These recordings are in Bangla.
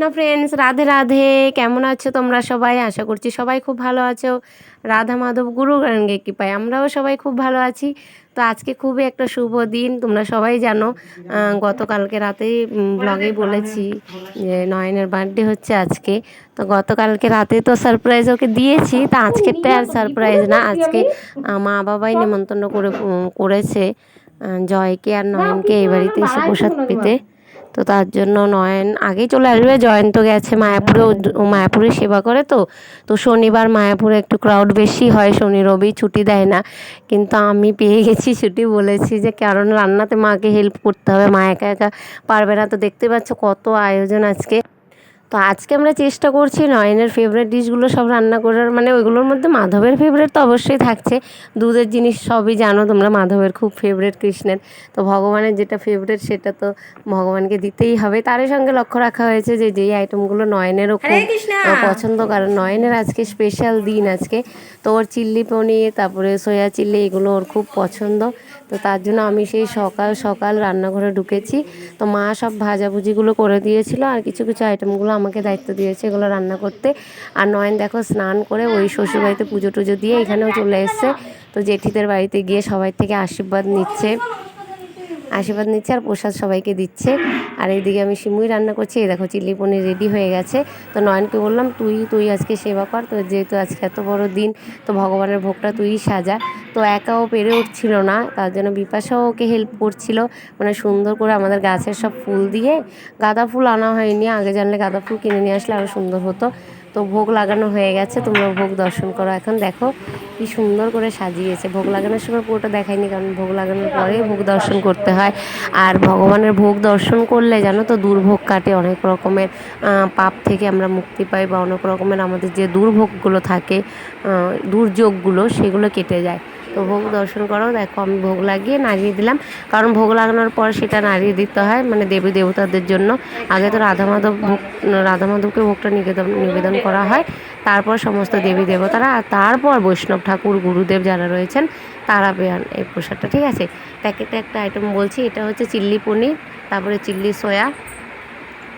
কৃষ্ণ ফ্রেন্ডস রাধে রাধে। কেমন আছো তোমরা সবাই? আশা করছি সবাই খুব ভালো আছো। রাধা মাধব গুরু গানগে কৃপায় আমরাও সবাই খুব ভালো আছি। তো আজকে খুবই একটা শুভ দিন, তোমরা সবাই জানো। গতকালকে রাতেই ব্লগেই বলেছি যে নয়নের বার্থডে হচ্ছে আজকে। তো গতকালকে রাতে তো সারপ্রাইজ ওকে দিয়েছি, তা আজকেরটা আর সারপ্রাইজ না। আজকে মা বাবাই নেমন্তন্ন করে করেছে জয়কে আর নয়নকে এই বাড়িতে এসে প্রসাদ পেতে। তো তার জন্য নয়ন আগেই চলে আসবে। জয়ন্ত গেছে মায়াপুরে মায়াপুরে সেবা করে তো। তো শনিবার মায়াপুরে একটু ক্রাউড বেশি হয়, শনি রবি ছুটি দেয় না। কিন্তু আমি পেয়ে গেছি ছুটি, বলেছি যে কারণ রান্নাতে মাকে হেল্প করতে হবে। মা একা একা পারবে না। তো দেখতে পাচ্ছ কত আয়োজন আজকে। তো আজকে আমরা চেষ্টা করছি নয়নের ফেভারিট ডিশগুলো সব রান্না করার। মানে ওইগুলোর মধ্যে মাধবের ফেভারিট তো অবশ্যই থাকছে। দুধের জিনিস সবই জানো তোমরা মাধবের খুব ফেভারিট কৃষ্ণের। তো ভগবানের যেটা ফেভারিট সেটা তো ভগবানকে দিতেই হবে। তারই সঙ্গে লক্ষ্য রাখা হয়েছে যে যেই আইটেমগুলো নয়নেরও খুব পছন্দ কারণ নয়নের আজকে স্পেশাল দিন আজকে। তো ওর চিল্লি পনির তারপরে সয়া চিল্লি এগুলো ওর খুব পছন্দ। তো তার জন্য আমি সেই সকাল সকাল রান্নাঘরে ঢুকেছি। তো মা সব ভাজাভুজিগুলো করে দিয়েছিল আর কিছু কিছু আইটেমগুলো আমাকে দায়িত্ব দিয়েছে এগুলো রান্না করতে। আর নয়ন দেখো স্নান করে ওই শ্বশুরবাড়িতে পুজো টুজো দিয়ে এখানেও চলে এসছে। তো জেঠিদের বাড়িতে গিয়ে সবাই থেকে আশীর্বাদ নিচ্ছে। আশীর্বাদ নিচ্ছে আর প্রসাদ সবাইকে দিচ্ছে। আর এইদিকে আমি সিমুই রান্না করছি, এই দেখো চিলি পনির রেডি হয়ে গেছে। তো নয়নকে বললাম, তুই তুই আজকে সেবা কর। তো যেহেতু আজকে এত বড় দিন, তো ভগবানের ভোগটা তুই সাজা। তো একাও পেরে উঠছিল না, তার জন্য বিপাশাও ওকে হেল্প করছিল মানে সুন্দর করে আমাদের গাছের সব ফুল দিয়ে। গাঁদা ফুল আনা হয়নি, আগে জানলে গাঁদা ফুল কিনে নিয়ে আসলে আরও সুন্দর হতো। তো ভোগ লাগানো হয়ে গেছে, তোমরা ভোগ দর্শন করো। এখন দেখো কি সুন্দর করে সাজিয়েছে। ভোগ লাগানোর সময় পুরোটা দেখায়নি কারণ ভোগ লাগানোর পরে ভোগ দর্শন করতে হয়। আর ভগবানের ভোগ দর্শন করলে জানো তো দুর্ভোগ কাটে অনেক রকমের। পাপ থেকে আমরা মুক্তি পাই বা অনেক রকমের আমাদের যে দুর্ভোগগুলো থাকে দুর্যোগগুলো সেগুলো কেটে যায়। তো ভোগ দর্শন করো, দেখো আমি ভোগ লাগিয়ে নাড়িয়ে দিলাম। কারণ ভোগ লাগানোর পর সেটা নাড়িয়ে দিতে হয় মানে দেবী দেবতাদের জন্য। আগে তো রাধা মাধব ভোগ, রাধা মাধবকে ভোগটা নিবেদন নিবেদন করা হয়। তারপর সমস্ত দেবী দেবতারা আর তারপর বৈষ্ণব ঠাকুর, গুরুদেব যারা রয়েছেন, তারা পেয়ান এই প্রসাদটা, ঠিক আছে? প্যাকেটে একটা আইটেম বলছি, এটা হচ্ছে চিল্লি পনির, তারপরে চিল্লি সয়া,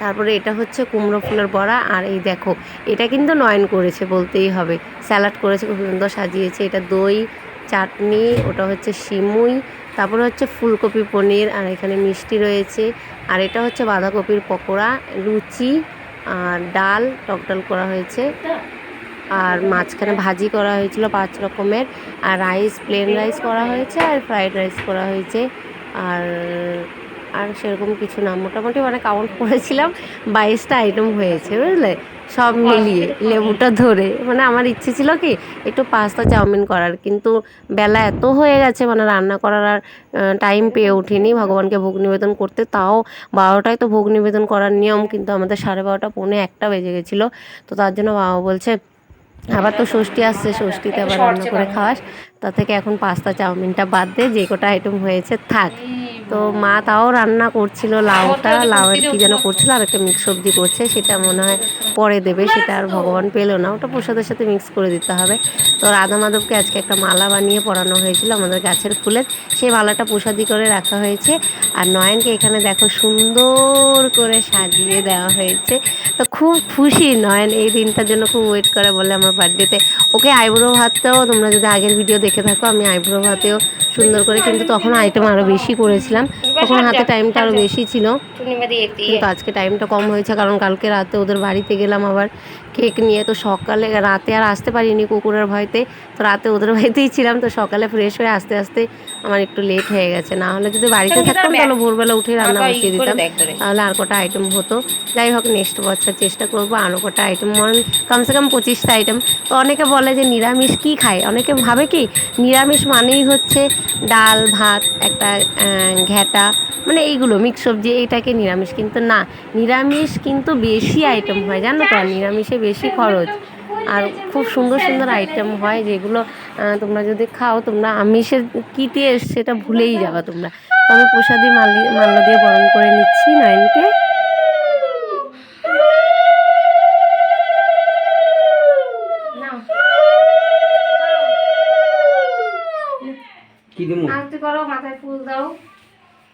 তারপরে এটা হচ্ছে কুমড়ো ফুলের বড়া, আর এই দেখো, এটা কিন্তু নয়ন করেছে বলতেই হবে। স্যালাড করেছে, খুব সুন্দর সাজিয়েছে, এটা দই চাটনি, ওটা হচ্ছে সিমুই, তারপরে হচ্ছে ফুলকপি পনির, আর এখানে মিষ্টি রয়েছে। আর এটা হচ্ছে বাঁধাকপির পকোড়া, লুচি, আর ডাল টক ডাল করা হয়েছে। আর মাঝখানে ভাজি করা হয়েছিল পাঁচ রকমের। আর রাইস, প্লেন রাইস করা হয়েছে, আর ফ্রাইড রাইস করা হয়েছে। আর আর সেরকম কিছু না। মোটামুটি মানে কাউন্ট করেছিলাম বাইশটা আইটেম হয়েছে বুঝলে? সব মিলিয়ে লেবুটা ধরে। মানে আমার ইচ্ছে ছিল কি একটু পাস্তা চাউমিন করার। কিন্তু বেলা এত হয়ে গেছে মানে রান্না করার আর টাইম পেয়ে ওঠিনি ভগবানকে ভোগ নিবেদন করতে তাও বারোটায় তো ভোগ নিবেদন করার নিয়ম কিন্তু আমাদের সাড়ে বারোটা পৌনে একটা বেজে গেছিল। তো তার জন্য বাবা বলছে আবার তো ষষ্ঠী আসছে ষষ্ঠীতে আবার রান্না করে খাওয়াস তা থেকে এখন পাস্তা চাউমিনটা বাদ দে, যে কটা আইটেম হয়েছে থাক। তো মা তাও রান্না করছিল লাউটা, লাউয়ের কি যেন করছিল, আর একটা মিক্স সবজি করছে, সেটা মনে হয় পরে দেবে, সেটা আর ভগবান পেল না। ওটা প্রসাদের সাথে মিক্স করে দিতে হবে। তো রাধা মাধবকে আজকে একটা মালা বানিয়ে পরানো হয়েছিল আমাদের গাছের ফুলের। সেই মালাটা প্রসাদি করে রাখা হয়েছে। আর নয়নকে এখানে দেখো সুন্দর করে সাজিয়ে দেওয়া হয়েছে। তো খুব খুশি নয়ন এই দিনটার জন্য, খুব ওয়েট করে বলে আমার বার্থডেতে ওকে আইবুড়ো ভাতটাও তোমরা যদি আগের ভিডিও দেখে থাকো আমি আইব্রো ভাতেও সুন্দর করে কিন্তু তখন আইটেম আরও বেশি করেছিলাম। তখন হাতে টাইমটা আরও বেশি ছিল। কিন্তু আজকে টাইমটা কম হয়েছে কারণ কালকে রাতে ওদের বাড়িতে গেলাম আবার। কেক নিয়ে। তো সকালে রাতে আর আসতে পারিনি কুকুরের ভয়তে। তো রাতে ওদের বাড়িতেই ছিলাম। তো সকালে ফ্রেশ হয়ে আস্তে আস্তে আমার একটু লেট হয়ে গেছে। না হলে যদি বাড়িতে থাকতাম তাহলে ভোরবেলা উঠে রান্না বসিয়ে দিতাম। তাহলে আর কটা আইটেম হতো। যাই হোক নেক্সট বছর চেষ্টা করব আরও কটা আইটেম মন কমসে কম পঁচিশটা আইটেম তো অনেকে বলে যে নিরামিষ কী খায়? অনেকে ভাবে কি নিরামিষ মানেই হচ্ছে ডাল ভাত একটা ঘ্যাটা মানে এইগুলো মিক্স সবজি এইটাকে নিরামিষ কিন্তু না। নিরামিষ কিন্তু বেশি আইটেম হয় জানো তো? নিরামিষে বেশি খরচ। আর খুব সুন্দর সুন্দর আইটেম হয় যেগুলো তোমরা যদি খাও তোমরা আমিষের কী টেস্ট সেটা ভুলেই যাবা তোমরা। তো আমি প্রসাদি মালি মাল্য দিয়ে বরণ করে নিচ্ছি নয়নকে। কি দিমু? আরতি করো মাথায় ফুল দাও।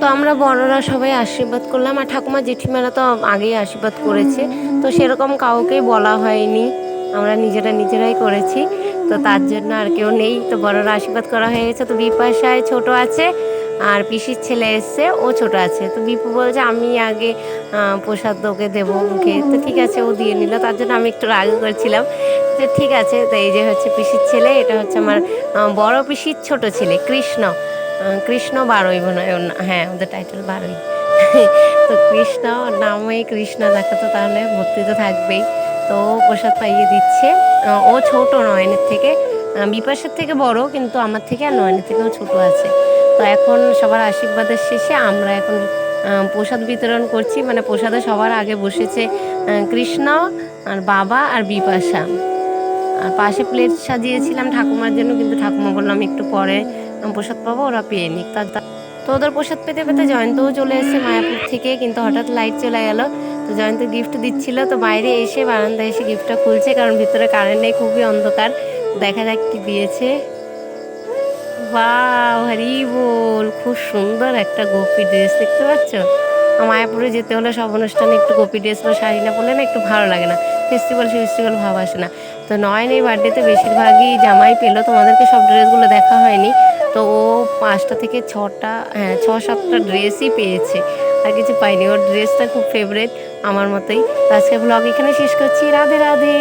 তো আমরা বড়রা সবাই আশীর্বাদ করলাম, আর ঠাকুমা জেঠিমারা তো আগেই আশীর্বাদ করেছে। তো সেরকম কাউকেই বলা হয়নি, আমরা নিজেরা নিজেরাই করেছি। তো তার জন্য আর কেউ নেই, তো বড়রা আশীর্বাদ করা হয়ে গেছে। তো বিপাশায় ছোট আছে আর পিসির ছেলে এসছে, ও ছোট আছে। তো বিপু বলছে, আমি আগে প্রসাদ ওকে দেবো মুখে। তো ঠিক আছে, ও দিয়ে নিল। তার জন্য আমি একটু রাগ করছিলাম। যে ঠিক আছে, তো এই যে হচ্ছে পিসির ছেলে, এটা হচ্ছে আমার বড় পিসির ছোট ছেলে, কৃষ্ণ। কৃষ্ণ বারোই মনে হয় হ্যাঁ ওদের টাইটেল বারোই। তো কৃষ্ণ নামই কৃষ্ণ দেখাতো তাহলে ভক্তি তো থাকবেই। তো প্রসাদ পাইয়ে দিচ্ছে। ও ছোট নয়নের থেকে। বিপাশের থেকে বড়, কিন্তু আমার থেকে আর নয়নের থেকেও ছোট আছে। তো এখন সবার আশীর্বাদের শেষে আমরা এখন প্রসাদ বিতরণ করছি। মানে প্রসাদে সবার আগে বসেছে কৃষ্ণ আর বাবা আর বিপাশা। আর পাশে প্লেট সাজিয়েছিলাম ঠাকুমার জন্য, কিন্তু ঠাকুমা বললাম একটু পরে প্রসাদ পাবো, ওরা পেয়ে নিক। তার তা- ওদের প্রসাদ পেতে পেতে জয়ন্তও চলে এসেছে মায়াপুর থেকে, কিন্তু হঠাৎ লাইট চলে গেল তো জয়ন্ত গিফট দিচ্ছিল। তো বাইরে এসে বারান্দায় এসে গিফটটা খুলছে, কারণ ভিতরে কারেন্ট নেই, খুবই অন্ধকার। দেখা যাক কি দিয়েছে। বাহ হরি বল খুব সুন্দর একটা গোপী ড্রেস, দেখতে পাচ্ছ? মায়াপুরে যেতে হলে সব অনুষ্ঠানে একটু গোপী ড্রেস বা শাড়ি না পরলে না একটু ভালো লাগে না। ফেস্টিভ্যাল ফেস্টিভ্যাল ভাব আসে না। তো নয়ন এই বার্থডেতে বেশিরভাগই জামাই পেল, তোমাদেরকে সব ড্রেসগুলো দেখা হয়নি। তো ও পাঁচটা থেকে ছটা হ্যাঁ ছ সাতটা ড্রেসই পেয়েছে। আর কিছু পাইনি। ওর ড্রেসটা খুব ফেভারেট আমার মতোই। আজকে ব্লগ এখানে শেষ করছি। রাধে রাধে।